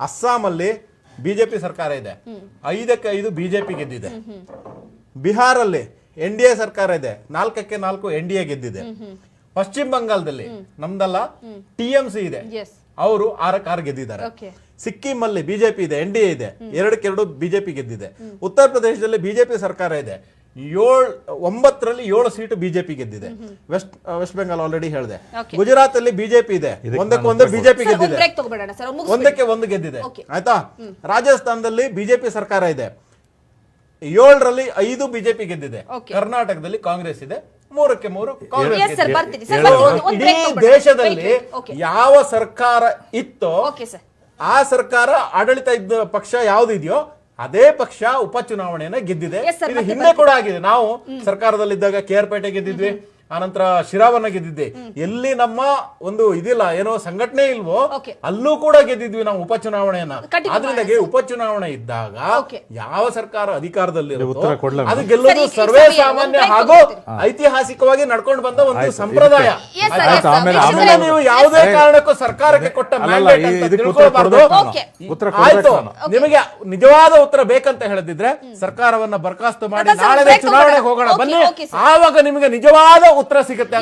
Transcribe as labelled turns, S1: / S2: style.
S1: ಅಸ್ಸಾಮಲ್ಲಿ BJP ಸರ್ಕಾರ ಇದೆ. ಐದಕ್ಕೆ ಐದು ಬಿಜೆಪಿ ಗೆದ್ದಿದೆ. ಬಿಹಾರಲ್ಲಿ ಎನ್ ಡಿ ಎ ಸರ್ಕಾರ ಇದೆ. ನಾಲ್ಕಕ್ಕೆ ನಾಲ್ಕು ಎನ್ ಡಿ ಎ ಗೆದ್ದಿದೆ. ಪಶ್ಚಿಮ ಬಂಗಾಳದಲ್ಲಿ ನಮ್ದಲ್ಲ ಟಿ ಎಂ ಸಿ ಇದೆ. ಅವರು ಆರಕ್ಕೆ ಆರು ಗೆದ್ದಿದ್ದಾರೆ. ಸಿಕ್ಕಿಂ ಅಲ್ಲಿ ಬಿಜೆಪಿ ಇದೆ ಎನ್ ಡಿ ಎ ಇದೆ. ಎರಡಕ್ಕೆ ಎರಡು ಬಿಜೆಪಿ ಗೆದ್ದಿದೆ. ಉತ್ತರ ಪ್ರದೇಶದಲ್ಲಿ ಬಿಜೆಪಿ ಸರ್ಕಾರ ಇದೆ. ಏಳ್ ಒಂಬತ್ತರಲ್ಲಿ ಏಳು ಸೀಟ್ ಬಿಜೆಪಿ ಗೆದ್ದಿದೆ. ವೆಸ್ಟ್ ವೆಸ್ಟ್ ಬೆಂಗಾಲ್ ಆಲ್ರೆಡಿ ಹೇಳಿದೆ. ಗುಜರಾತ್ ಅಲ್ಲಿ ಬಿಜೆಪಿ ಇದೆ. ಒಂದಕ್ಕೆ ಒಂದು ಬಿಜೆಪಿ ಗೆದ್ದಿದೆ. ಒಂದಕ್ಕೆ ಒಂದು ಗೆದ್ದಿದೆ. ಆಯ್ತಾ? ರಾಜಸ್ಥಾನದಲ್ಲಿ ಬಿಜೆಪಿ ಸರ್ಕಾರ ಇದೆ. ಏಳರಲ್ಲಿ ಐದು ಬಿಜೆಪಿ ಗೆದ್ದಿದೆ. ಕರ್ನಾಟಕದಲ್ಲಿ ಕಾಂಗ್ರೆಸ್ ಇದೆ. ಮೂರಕ್ಕೆ ಮೂರು ಕಾಂಗ್ರೆಸ್
S2: Yes, sir, ಬರ್ತೀನಿ. ಸರ್, ಬರ್ತೀನಿ. ಒಂದು- ಒಂದು
S1: ಇಡೀ ದೇಶದಲ್ಲಿ. ಯಾವ ಸರ್ಕಾರ ಇತ್ತೋ ಆ ಸರ್ಕಾರ ಆಡಳಿತ ಇದ್ದ ಪಕ್ಷ ಯಾವ್ದಿದೆಯೋ ಅದೇ ಪಕ್ಷ ಉಪಚುನಾವಣೆಯನ್ನ ಗೆದ್ದಿದೆ. ಇದು ಹಿಂದೆ ಕೂಡ ಆಗಿದೆ. ನಾವು ಸರ್ಕಾರದಲ್ಲಿದ್ದಾಗ ಕೆ ಆರ್ ಪೇಟೆ ಗೆದ್ದಿದ್ವಿ. ಆನಂತರ ಶಿರಾವನ್ನ ಗೆದ್ದಿದ್ದೆ. ಎಲ್ಲಿ ನಮ್ಮ ಒಂದು ಇದಿಲ್ಲ ಏನೋ ಸಂಘಟನೆ ಇಲ್ವೋ ಅಲ್ಲೂ ಕೂಡ ಗೆದ್ದಿದ್ವಿ ನಾವು ಉಪಚುನಾವಣೆಯನ್ನ.
S2: ಅದರಿಂದ
S1: ಆದ್ರಿಂದಾಗಿ ಉಪಚುನಾವಣೆ ಇದ್ದಾಗ ಯಾವ ಸರ್ಕಾರ ಅಧಿಕಾರದಲ್ಲಿ ಅದು ಗೆಲ್ಲೋದು ಸರ್ವೇ ಸಾಮಾನ್ಯ ಹಾಗೂ ಐತಿಹಾಸಿಕವಾಗಿ ನಡ್ಕೊಂಡು ಬಂದ ಒಂದು ಸಂಪ್ರದಾಯ. ನೀವು ಯಾವುದೇ ಕಾರಣಕ್ಕೂ ಸರ್ಕಾರಕ್ಕೆ ಕೊಟ್ಟ ಆಯ್ತು ನಿಮಗೆ ನಿಜವಾದ ಉತ್ತರ ಬೇಕಂತ ಹೇಳದಿದ್ರೆ ಸರ್ಕಾರವನ್ನ ಬರ್ಖಾಸ್ತು ಮಾಡಿ ನಾಳೆ ಚುನಾವಣೆಗೆ ಹೋಗೋಣ. ಬನ್ನಿ. ಆವಾಗ ನಿಮಗೆ ನಿಜವಾದ ಉತ್ತರ ಸಿಗುತ್ತೆ